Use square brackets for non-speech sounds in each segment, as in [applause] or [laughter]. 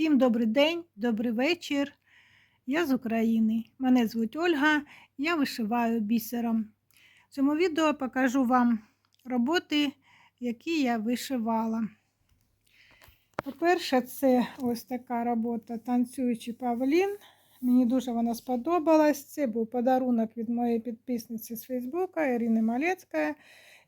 Всім добрий день, добрий вечір. Я з України. Мене звуть Ольга, я вишиваю бісером. В цьому відео покажу вам роботи, які я вишивала. По-перше, це ось така робота танцюючий павлін. Мені дуже вона сподобалась. Це був подарунок від моєї підписниці з Фейсбука Ірини Малецької.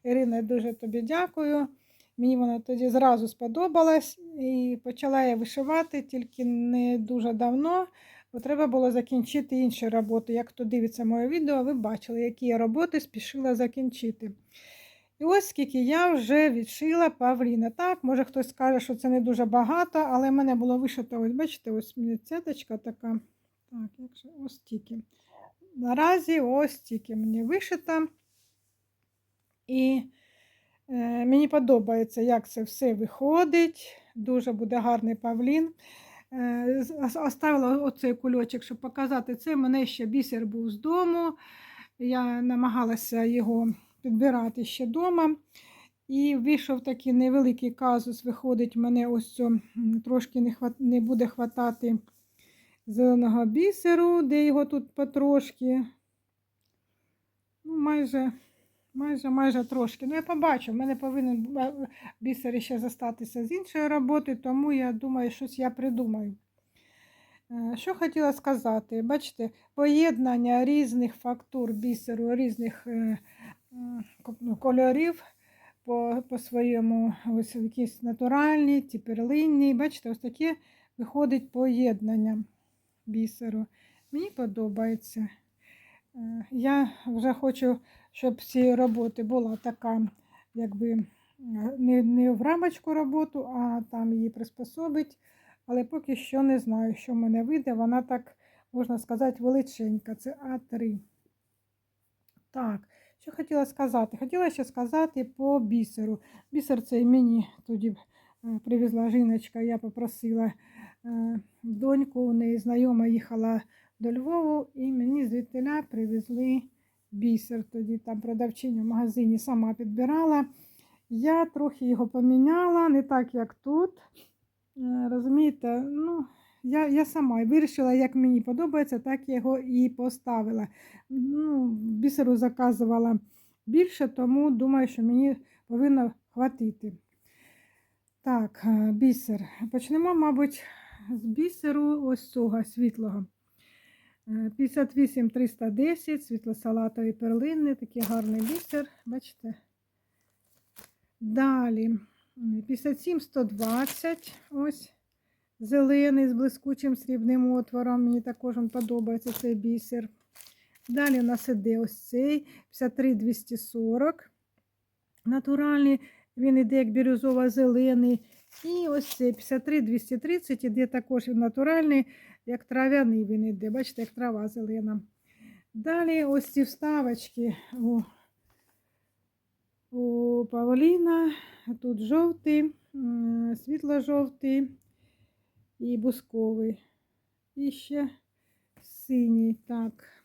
Ірина, дуже тобі дякую. Мені вона тоді зразу сподобалась і почала я вишивати тільки не дуже давно, бо треба було закінчити інші роботи. Як хто дивиться моє відео, ви бачили, які я роботи спішила закінчити. І ось скільки я вже відшила павліна. Так, може хтось скаже, що це не дуже багато, але в мене було вишито, ось бачите, ось мені цяточка така. Так, якщо ось тільки. Наразі ось тільки мені вишита. І мені подобається, як це все виходить. Дуже буде гарний павлін. Е, оставила оцей кульочок, щоб показати це. Мене ще бісер був з дому. Я намагалася його підбирати ще вдома. І вийшов такий невеликий казус, виходить, мене ось цьо, трошки не, хват... не буде хватати зеленого бісеру, де його тут потрошки. Ну, майже майже майже трошки. Ну, я побачу, в мене повинен бісер ще зостатися з іншої роботи, тому я думаю, щось я придумаю. Що хотіла сказати, бачите, поєднання різних фактур бісеру, різних ну, кольорів по по своєму ось якісь натуральні, ті перлинні. Бачите, ось таке виходить поєднання бісеру. Мені подобається. Я вже хочу, щоб ці роботи була така, якби не не в рамочку роботу, а там її приспособить. Але поки що не знаю, що в мене вийде. Вона так, можна сказати, величенька. Це А3. Так, що хотіла сказати? Хотіла ще сказати по бісеру. Бісер цей мені тоді привезла жіночка, я попросила доньку, у неї знайома їхала до Львову і мені звідтиля привезли бісер. Тоді там продавчиня в магазині сама підбирала. Я трохи його поміняла, не так, як тут. Розумієте, ну, я я сама вирішила, як мені подобається, так я його і поставила. Ну, Бісеру заказувала більше, тому думаю, що мені повинно хватити. Так, бісер. Почнемо, мабуть, з бісеру ось цього світлого. 58 310, світло-салатові перлини, такий гарний бісер, бачите? Далі 57 120, ось зелений з блискучим срібним отвором. Мені також він подобається цей бісер. Далі у нас іде ось цей 53 240. Натуральний, він іде як бірюзово-зелений. І ось цей 53 230 іде також натуральний як трав'яний він іде, бачите, як трава зелена. Далі ось ці вставочки у, у Павліна. Тут жовтий, світло-жовтий і бусковий. І ще синій. Так.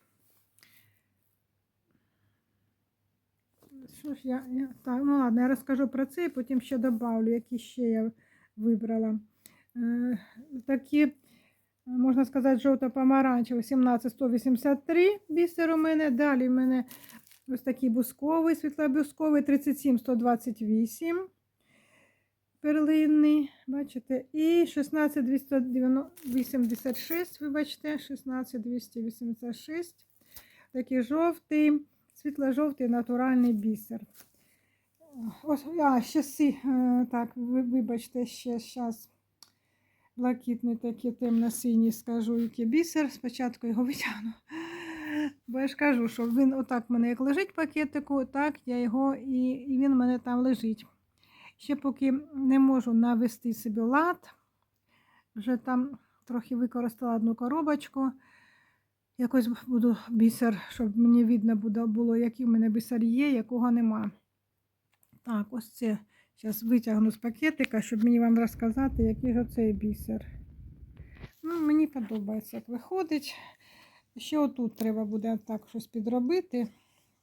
Що ж я, я так, ну ладно, я розкажу про це і потім ще добавлю, які ще я вибрала. Е, такі можна сказати, жовто-помаранчевий 17183 бісер у мене. Далі в мене ось такий бусковий, світлобусковий 37128 перлинний, бачите, і 16286, вибачте, 16286. Такий жовтий, світло-жовтий натуральний бісер. Ось, а, ще сі, е, так, вибачте, ще зараз блакитний такий темно-синій, скажу, який бісер. Спочатку його витягну. Бо я ж кажу, що він отак в мене як лежить пакетику, так я його і, і він в мене там лежить. Ще поки не можу навести собі лад, вже там трохи використала одну коробочку. Якось буду бісер, щоб мені видно було, який в мене бісер є, якого нема. Так, ось це Зараз витягну з пакетика, щоб мені вам розказати, який ж цей бісер. Ну, Мені подобається, як виходить. Ще отут треба буде так щось підробити,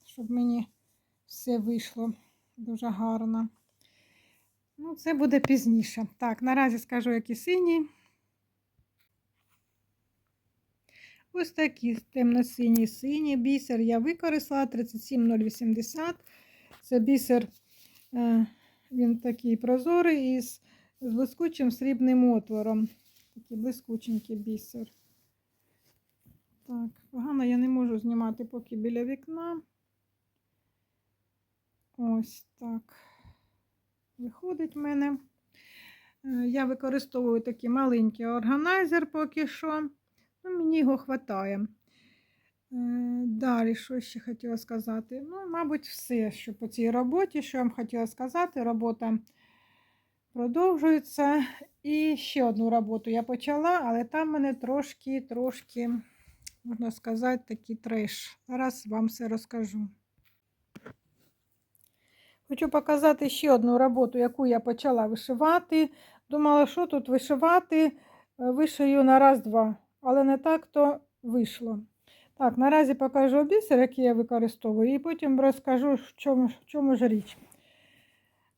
щоб мені все вийшло дуже гарно. Ну, Це буде пізніше. Так, наразі скажу, який синій. Ось такі темно-синій синій бісер я використала 37080. Це бісер, е, він такий прозорий із з блискучим срібним отвором. Такий блискученький бісер. Так, погано я не можу знімати поки біля вікна. Ось так. Виходить в мене. Е, Я використовую такий маленький органайзер поки що. Ну, мені його вистачає. Далі, що ще хотіла сказати? Ну, мабуть, все, що по цій роботі, що я вам хотіла сказати, робота продовжується. І ще одну роботу я почала, але там мене трошки, трошки, можна сказати, такий треш. Зараз вам все розкажу. Хочу показати ще одну роботу, яку я почала вишивати. Думала, що тут вишивати, Е, вишию на раз-два, але не так то вийшло. Так, наразі покажу бісер, який я використовую, і потім розкажу, в чому, в чому ж річ.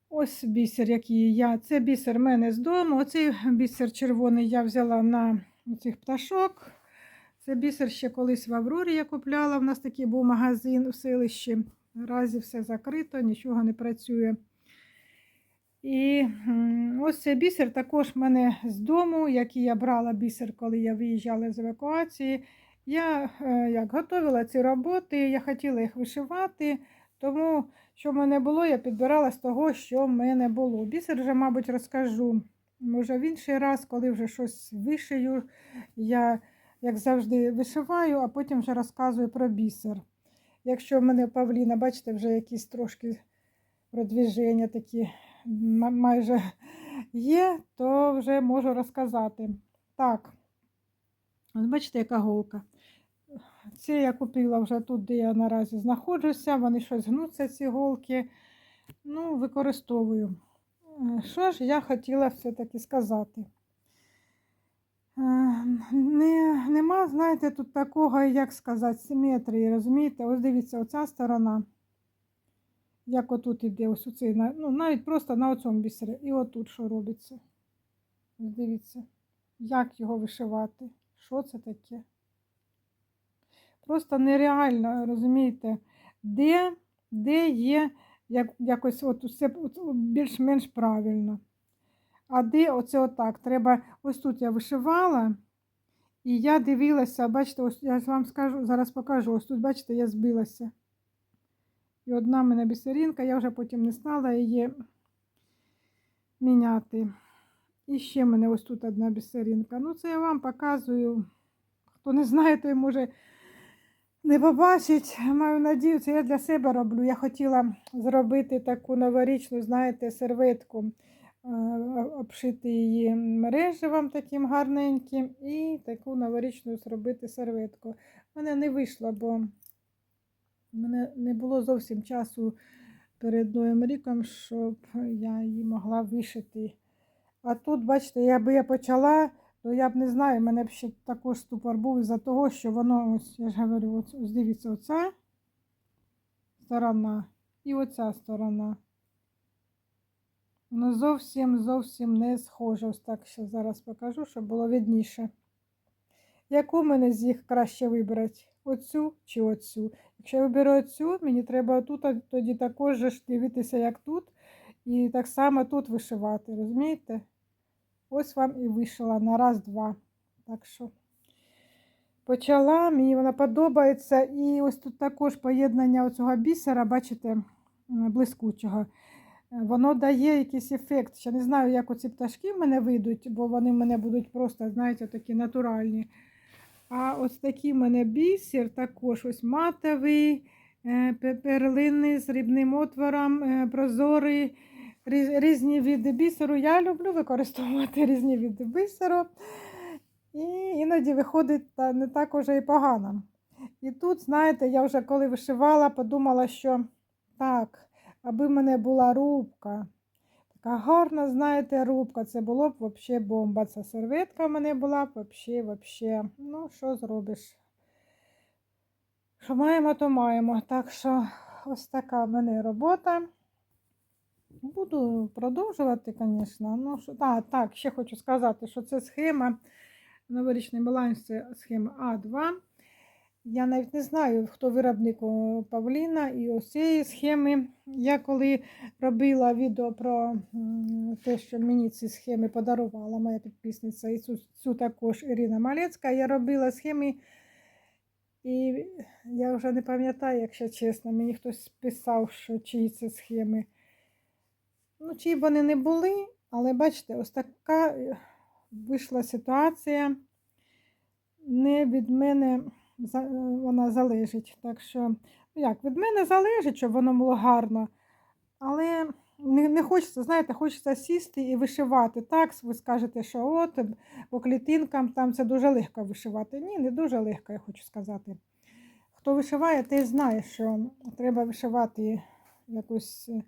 Ось бісер, який я. Це бісер в мене з дому. Оцей бісер червоний я взяла на цих пташок. Це бісер ще колись в Аврорі я купляла. У нас такий був магазин у селищі. Наразі все закрито, нічого не працює. І ось цей бісер також в мене з дому, який я брала бісер, коли я виїжджала з евакуації. Я е, як готувала ці роботи, я хотіла їх вишивати, тому що в мене було, я підбирала з того, що в мене було. Бісер вже, мабуть, розкажу. Може, в інший раз, коли вже щось вишию, я, як завжди, вишиваю, а потім вже розказую про бісер. Якщо в мене Павліна, бачите, вже якісь трошки продвіження такі майже є, то вже можу розказати. Так, бачите, яка голка. Це я купила вже тут, де я наразі знаходжуся. Вони щось гнуться, ці голки. Ну, використовую. Е, Що ж я хотіла все-таки сказати? Е, Не, нема, знаєте, тут такого, як сказати, симетрії, розумієте? Ось дивіться, оця сторона. Як отут іде, ось оцей, ну, навіть просто на оцьому бісері. І отут що робиться. Дивіться, як його вишивати. Що це таке? Просто нереально, розумієте, де, де є як, якось от усе більш-менш правильно. А де оце отак? Треба, ось тут я вишивала, і я дивилася, бачите, ось я вам скажу, зараз покажу, ось тут, бачите, я збилася. І одна мене бісеринка, я вже потім не стала її міняти. І ще в мене ось тут одна бісеринка. Ну, це я вам показую. Хто не знає, той може не побачить. Маю надію, це я для себе роблю. Я хотіла зробити таку новорічну, знаєте, серветку, е, обшити її мереживом таким гарненьким, і таку новорічну зробити серветку. У мене не вийшло, бо в мене не було зовсім часу перед Новим ріком, щоб я її могла вишити. А тут, бачите, якби я почала, то я б не знаю, в мене б ще також ступор був із-за того, що воно, ось, я ж говорю, ось, ось дивіться, оця сторона і оця сторона. Воно зовсім зовсім не схоже. Ось так ще зараз покажу, щоб було видніше. Яку мене з їх краще вибрати? Оцю чи оцю? Якщо я виберу оцю, мені треба тут тоді також дивитися, як тут. І так само тут вишивати, розумієте? Ось вам і вишила на раз-два. Так що почала, мені вона подобається. І ось тут також поєднання оцього бісера, бачите, блискучого. Воно дає якийсь ефект. Ще не знаю, як оці пташки в мене вийдуть, бо вони в мене будуть просто, знаєте, такі натуральні. А ось такий в мене бісер, також ось матовий, е, пе- перлинний з рібним отвором, е, прозорий, різні види бісеру. Я люблю використовувати [laughs] різні види бісеру. І іноді виходить не так уже і погано. І тут, знаєте, я вже коли вишивала, подумала, що так, аби в мене була рубка. Така гарна, знаєте, рубка. Це було б взагалі бомба. Ця серветка в мене була б взагалі. Ну, що зробиш? Що маємо, то маємо. Так що ось така в мене робота. Буду продовжувати, звісно. Ну, що, а, так, ще хочу сказати, що це схема. Новорічний баланс це схема А2. Я навіть не знаю, хто виробник Павліна і ось цієї схеми. Я коли робила відео про те, що мені ці схеми подарувала моя підписниця, і цю, цю також Ірина Малецька, я робила схеми, і я вже не пам'ятаю, якщо чесно, мені хтось писав, що чиї це схеми. Ну, чиї вони не були, але бачите, ось така е, вийшла ситуація. Не від мене вона залежить. Так що, ну як, від мене залежить, щоб воно було гарно. Але не, не хочеться, знаєте, хочеться сісти і вишивати. Так, ви скажете, що от по клітинкам там це дуже легко вишивати. Ні, не дуже легко, я хочу сказати. Хто вишиває, той знає, що треба вишивати якось е,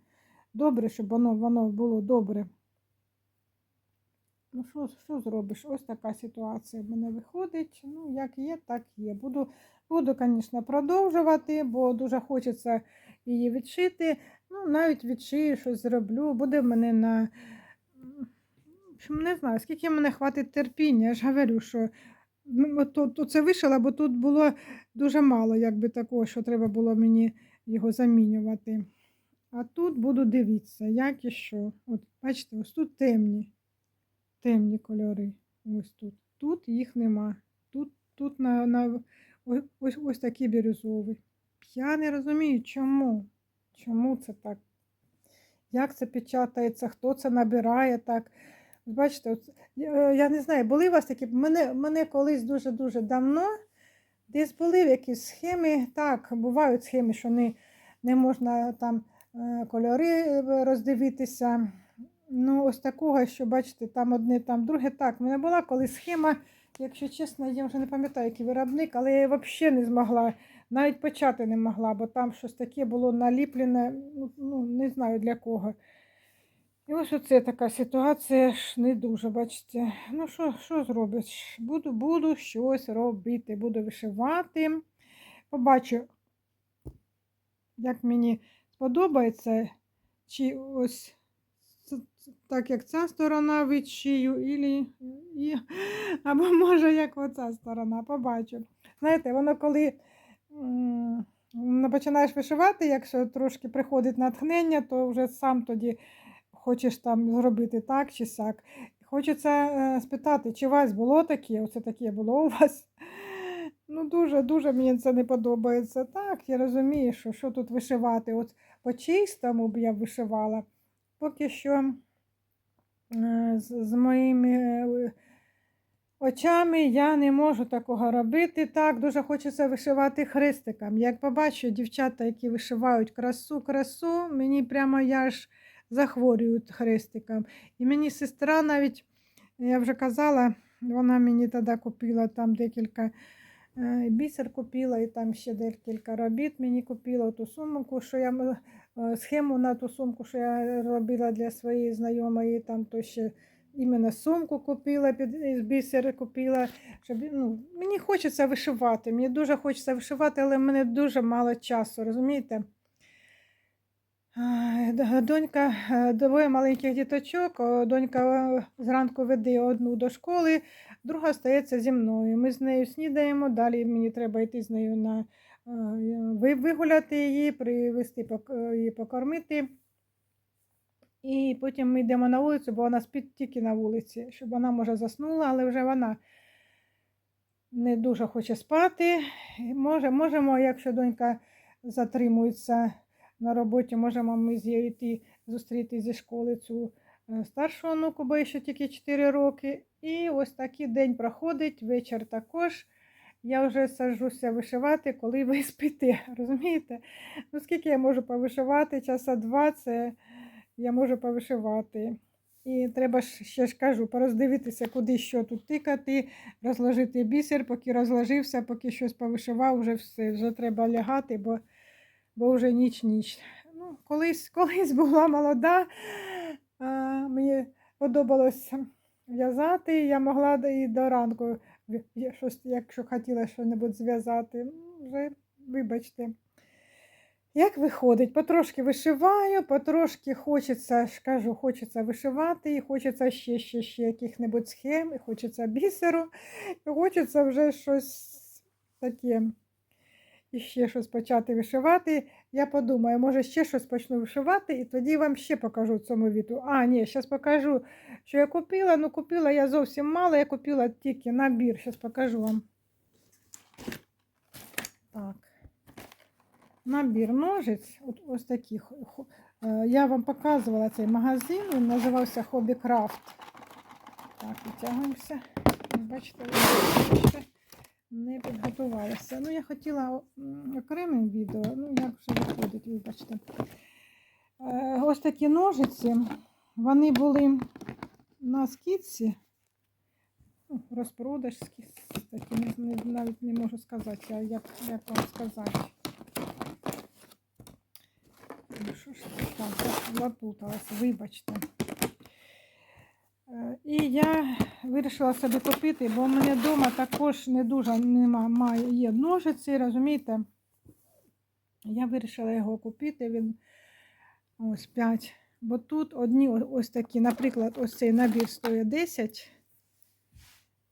добре, щоб воно, воно було добре. Ну, що, що зробиш? Ось така ситуація в мене виходить. Ну, як є, так є. Буду, буду, звісно, продовжувати, бо дуже хочеться її відшити. Ну, навіть відшию, щось зроблю. Буде в мене на. Не знаю, скільки мене хватить терпіння. Я ж говорю, що ну, тут, тут це вишила, бо тут було дуже мало, якби такого, що треба було мені його замінювати. А тут буду дивитися, як і що. От, бачите, ось тут темні темні кольори. Ось тут. Тут їх нема. Тут, тут на, на ось, ось, такі бірюзові. Я не розумію, чому. Чому це так? Як це печатається, хто це набирає так. Бачите, от, я, я не знаю, були у вас такі. Мене, мене колись дуже-дуже давно десь були якісь схеми. Так, бувають схеми, що не, не можна там е, кольори е, роздивитися. Ну, ось такого, що бачите, там одне, там друге. Так, в мене була колись схема, якщо чесно, я вже не пам'ятаю, який виробник, але я взагалі не змогла, навіть почати не могла, бо там щось таке було наліплене, ну, ну не знаю для кого. І ось оце така ситуація ж не дуже, бачите. Ну, що, що зробиш? Буду, буду щось робити, буду вишивати. Побачу, як мені сподобається, чи ось так як ця сторона відшию, ілі, і, або може як оця сторона, побачу. Знаєте, воно коли м, починаєш вишивати, якщо трошки приходить натхнення, то вже сам тоді хочеш там зробити так чи сяк. Хочеться е, спитати, чи у вас було таке, оце таке було у вас. Ну, дуже-дуже мені це не подобається. Так, я розумію, що, що тут вишивати. От по чистому б я вишивала. Поки що з, з моїми е, очами я не можу такого робити. Так, дуже хочеться вишивати хрестиком. Як побачу дівчата, які вишивають красу, красу, мені прямо я ж захворюю хрестиком. І мені сестра навіть, я вже казала, вона мені тоді купила там декілька. е, Бісер купила і там ще декілька робіт мені купила ту сумку, що я е, схему на ту сумку, що я робила для своєї знайомої, там то ще іменно сумку купила, під із купила. Щоб, ну, мені хочеться вишивати, мені дуже хочеться вишивати, але в мене дуже мало часу, розумієте? Донька, е, двоє маленьких діточок, донька е, зранку веде одну до школи, друга стається зі мною. Ми з нею снідаємо, далі мені треба йти з нею на е, вигуляти її, привезти її покормити. І потім ми йдемо на вулицю, бо вона спить тільки на вулиці, щоб вона може заснула, але вже вона не дуже хоче спати. Може, можемо, якщо донька затримується на роботі, можемо ми з нею йти зустріти зі школи цю е, старшу онуку, бо ще тільки 4 роки. І ось такий день проходить, вечір також. Я вже саджуся вишивати, коли [laughs] ви спите. Розумієте? Ну, скільки я можу повишивати? Часа два це я можу повишивати. І треба ще ж кажу, пороздивитися, куди що тут тикати, розложити бісер, поки розложився, поки щось повишивав, вже все, вже треба лягати, бо, бо вже ніч-ніч. Ну, колись, [laughs] колись була молода, а, мені подобалось в'язати, я могла і до ранку, я щось, якщо хотіла щось зв'язати. Вже, вибачте. Як виходить, потрошки вишиваю, потрошки хочеться, кажу, хочеться вишивати, і хочеться ще, ще, ще яких-небудь схем, і хочеться бісеру, і хочеться вже щось таке і ще щось почати вишивати. Я подумаю, може ще щось почну вишивати, і тоді вам ще покажу цьому відео. А, ні, зараз покажу, що я купила. Ну, купила я зовсім мало, я купила тільки набір. Зараз покажу вам. Так. Набір ножиць, от ось таких. Е, Я вам показувала цей магазин, він називався Hobby Craft. Так, витягуємося. Бачите, ще не підготувалася. Ну, я хотіла окремим відео, ну як вже виходить, вибачте. Е, Ось такі ножиці, вони були на скидці. Ну, розпродаж не, навіть не можу сказати, а як, як вам сказати. Ну, що ж так, я вибачте. І я вирішила собі купити, бо в мене вдома також не дуже нема, має, є ножиці, розумієте? Я вирішила його купити, він ось 5. Бо тут одні ось такі, наприклад, ось цей набір стоїть 10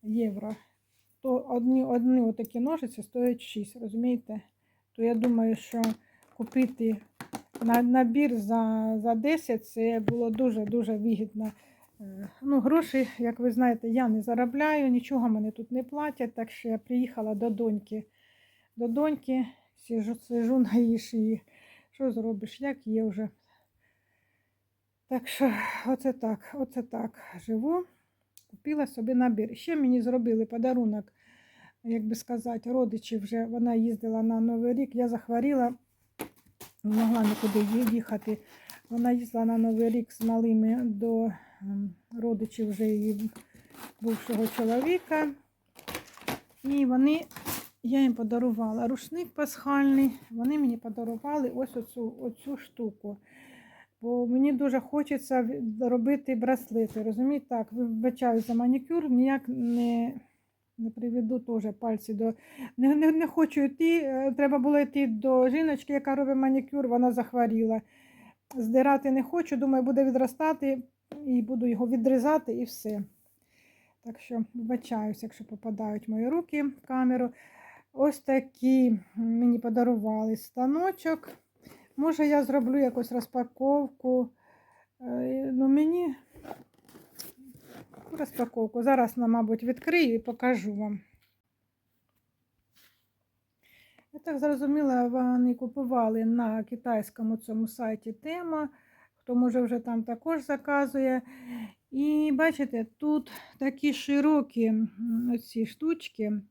євро, то одні, одні отакі ножиці стоять 6, розумієте? То я думаю, що купити набір за, за 10 це було дуже-дуже вигідно. Ну, гроші, як ви знаєте, я не заробляю, нічого мене тут не платять, так що я приїхала до доньки. До доньки сижу, сижу на її шиї. Що зробиш, як є вже. Так що, оце так, оце так живу. Купила собі набір. Ще мені зробили подарунок, як би сказати, родичі вже. Вона їздила на Новий рік. Я захворіла, не могла нікуди їхати. Вона їздила на Новий рік з малими до ем, родичів вже її бувшого чоловіка. І вони, я їм подарувала рушник пасхальний. Вони мені подарували ось оцю, оцю штуку. Бо мені дуже хочеться робити браслети. Розумієте, так, вибачаю за манікюр, ніяк не, не приведу теж пальці до. Не, не, не хочу йти. е, Треба було йти до жіночки, яка робить манікюр, вона захворіла. Здирати не хочу, думаю, буде відростати і буду його відрізати і все. Так що вибачаюся, якщо попадають мої руки в камеру. Ось такі мені подарували станочок. Може, я зроблю якусь розпаковку. Е, Ну, мені розпаковку. Зараз, мабуть, відкрию і покажу вам. Я так зрозуміла, вони купували на китайському цьому сайті тема. Хто може вже там також заказує. І бачите, тут такі широкі оці штучки.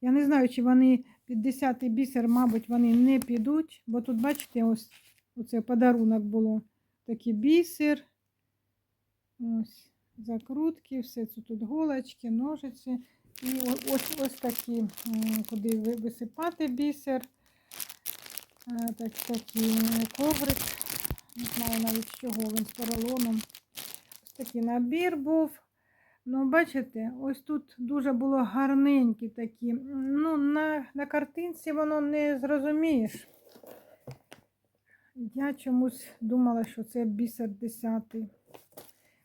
Я не знаю, чи вони 50-й бісер, мабуть, вони не підуть, бо тут, бачите, ось оце подарунок було. Такий бісер. Ось закрутки, все це тут голочки, ножиці. І ось, ось такі, куди висипати бісер. Е, Так, такий коврик. Не знаю навіть з чого він з поролоном. Ось такий набір був. Ну, бачите, ось тут дуже було гарненькі такі. Ну, на, на картинці воно не зрозумієш. Я чомусь думала, що це бісер 10.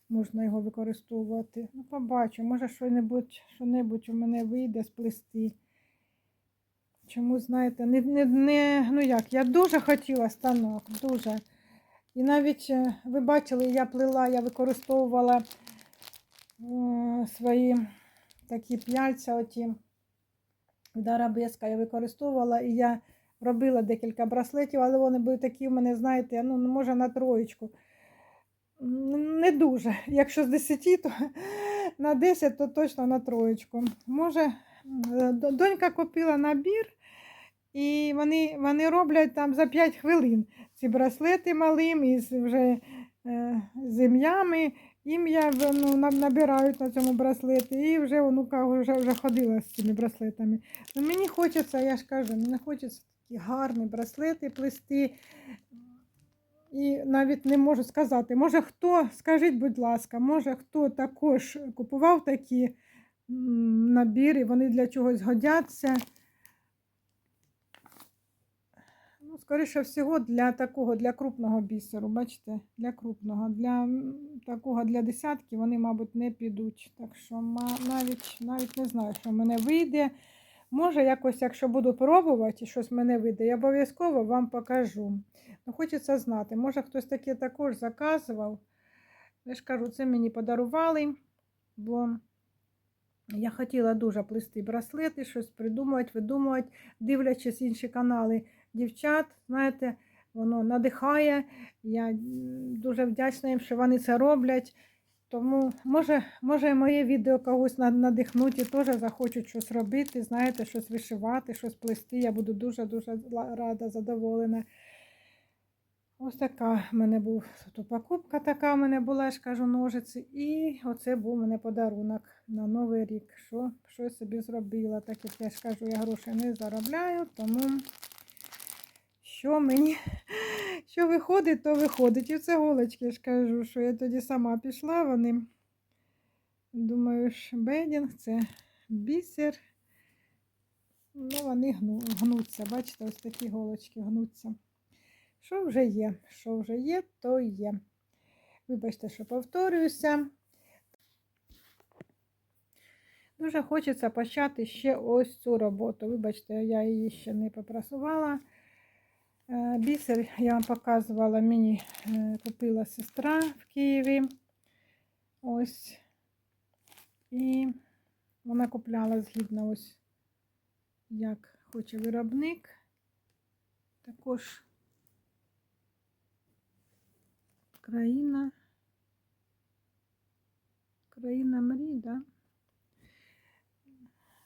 Можна його використовувати. Ну, побачу, може що-небудь, що-небудь у мене вийде сплести. Чому, знаєте, не, не, не, ну як, я дуже хотіла станок, дуже. І навіть е, ви бачили, я плела, я використовувала е, свої такі п'яльця, оті від я використовувала, і я робила декілька браслетів, але вони були такі в мене, знаєте, ну, ну, може на троєчку. Не дуже. Якщо з 10, то [laughs] на 10, то точно на троєчку. Може, донька купила набір, і вони, вони роблять там за 5 хвилин ці браслети малим із вже е, землями. Ім'я ну, на- набирають на цьому браслеті, і вже онука вже, вже ходила з цими браслетами. Ну, мені хочеться, я ж кажу, мені хочеться такі гарні браслети плести. І навіть не можу сказати, може хто, скажіть, будь ласка, може хто також купував такі набіри, вони для чогось годяться. Ну, скоріше всього, для такого, для крупного бісеру, бачите, для крупного, для такого, для десятки вони, мабуть, не підуть. Так що навіть, навіть не знаю, що в мене вийде. Може, якось, якщо буду пробувати і щось в мене вийде, я обов'язково вам покажу. Ну, хочеться знати, може хтось таке також заказував. Я ж кажу, це мені подарували, бо я хотіла дуже плести браслети, щось придумувати, видумувати, дивлячись інші канали дівчат, знаєте, воно надихає. Я дуже вдячна їм, що вони це роблять. Тому може, може моє відео когось на- надихнуть і теж захочуть щось робити, знаєте, щось вишивати, щось плести. Я буду дуже-дуже рада, задоволена. Ось така в мене був тут покупка така в мене була, я ж кажу, ножиці. І оце був у мене подарунок на Новий рік. Що, що я собі зробила. Так як я ж кажу, я грошей не заробляю, тому що мені, що виходить, то виходить. І це голочки, я ж кажу, що я тоді сама пішла, вони. Думаю, ж бедінг, це бісер. Ну, вони гну, гнуться. Бачите, ось такі голочки гнуться. Що вже є? Що вже є, то є. Вибачте, що повторююся. Дуже хочеться почати ще ось цю роботу. Вибачте, я її ще не попрасувала. Бісер я вам показувала, мені е, купила сестра в Києві. Ось. І вона купляла згідно ось, як хоче виробник. Також країна. Країна мрій, да?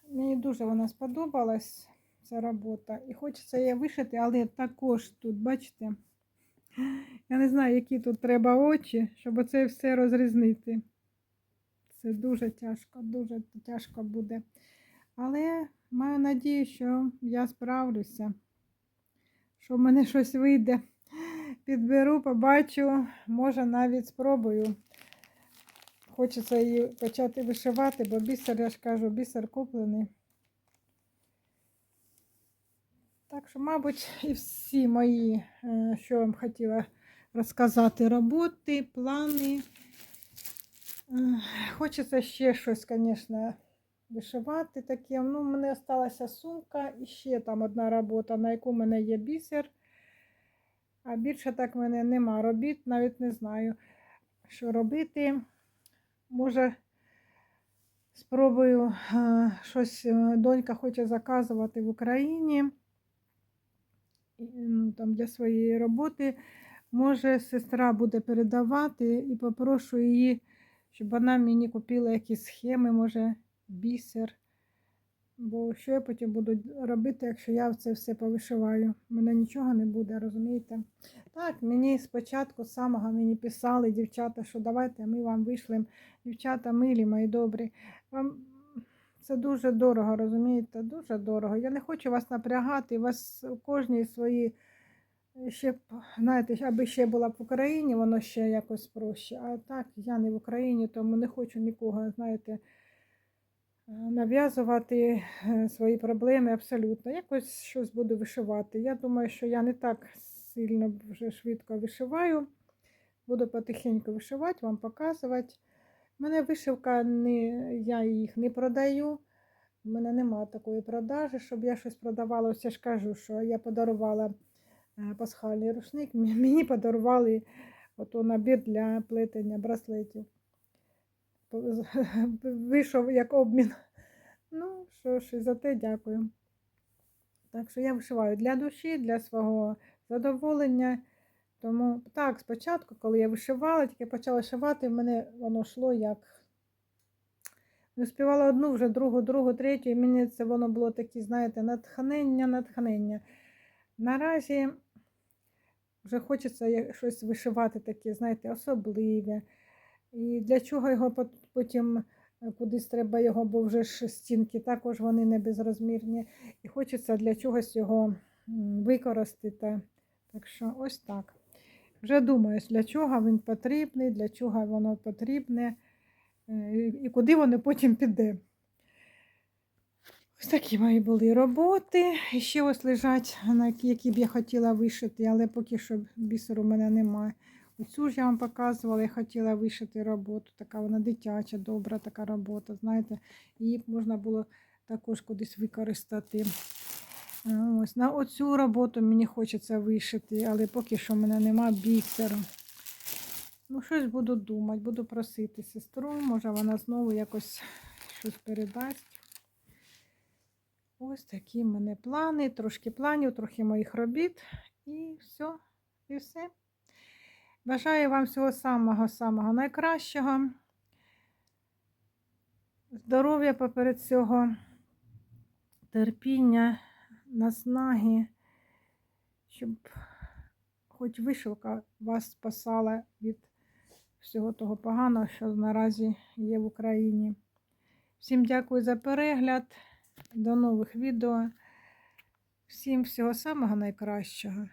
Мені дуже вона сподобалась, ця робота. І хочеться її вишити, але також тут, бачите, я не знаю, які тут треба очі, щоб це все розрізнити. Це дуже тяжко, дуже тяжко буде. Але маю надію, що я справлюся, що в мене щось вийде. Підберу, побачу, може навіть спробую. Хочеться її почати вишивати, бо бісер, я ж кажу, бісер куплений. Так що, мабуть, і всі мої, е, що вам хотіла розказати, роботи, плани. Е, Хочеться ще щось, звісно, вишивати таке. Ну, мене залишилася сумка і ще там одна робота, на яку в мене є бісер. А більше так в мене нема робіт, навіть не знаю, що робити. Може, спробую е, щось донька хоче заказувати в Україні ну, там, для своєї роботи. Може, сестра буде передавати і попрошу її, щоб вона мені купила якісь схеми, може, бісер. Бо що я потім буду робити, якщо я це все повишиваю? У мене нічого не буде, розумієте? Так, мені спочатку самого мені писали дівчата, що давайте ми вам вийшлемо. Дівчата милі, мої добрі. Вам це дуже дорого, розумієте? Дуже дорого. Я не хочу вас напрягати, у вас у кожній свої. Ще, знаєте, аби ще була в Україні, воно ще якось проще. А так, я не в Україні, тому не хочу нікого, знаєте, е, нав'язувати е, свої проблеми абсолютно. Якось щось буду вишивати. Я думаю, що я не так сильно вже швидко вишиваю. Буду потихеньку вишивати, вам показувати. У мене вишивка, не, я їх не продаю. У мене немає такої продажі, щоб я щось продавала. Ось я ж кажу, що я подарувала е, пасхальний рушник. Мені подарували ото набір для плетення браслетів. [laughs] Вийшов як обмін. Ну, що ж, і за те дякую. Так що я вишиваю для душі, для свого задоволення. Тому так, спочатку, коли я вишивала, тільки почала вишивати, в мене воно йшло як. Не співала одну, вже другу, другу, третю, і мені це воно було таке, знаєте, натхнення, натхнення. Наразі вже хочеться щось вишивати таке, знаєте, особливе. І для чого його потім е, кудись треба його, бо вже ж стінки також вони не безрозмірні. І хочеться для чогось його використати. Так що ось так. Вже думаю, для чого він потрібний, для чого воно потрібне е, і куди воно потім піде. Ось такі мої були роботи. І ще ось лежать, які, б я хотіла вишити, але поки що бісеру в мене немає. Оцю ж я вам показувала, я хотіла вишити роботу. Така вона дитяча, добра така робота. Знаєте, її можна було також кудись використати. Ось на оцю роботу мені хочеться вишити, але поки що в мене нема бісеру. Ну, щось буду думати, буду просити сестру, може вона знову якось щось передасть. Ось такі в мене плани, трошки планів, трохи моїх робіт. І все, і все. Бажаю вам всього самого-самого найкращого. Здоров'я поперед цього, терпіння, наснаги, щоб хоч вишивка вас спасала від всього того поганого, що наразі є в Україні. Всім дякую за перегляд. До нових відео. Всім всього самого найкращого.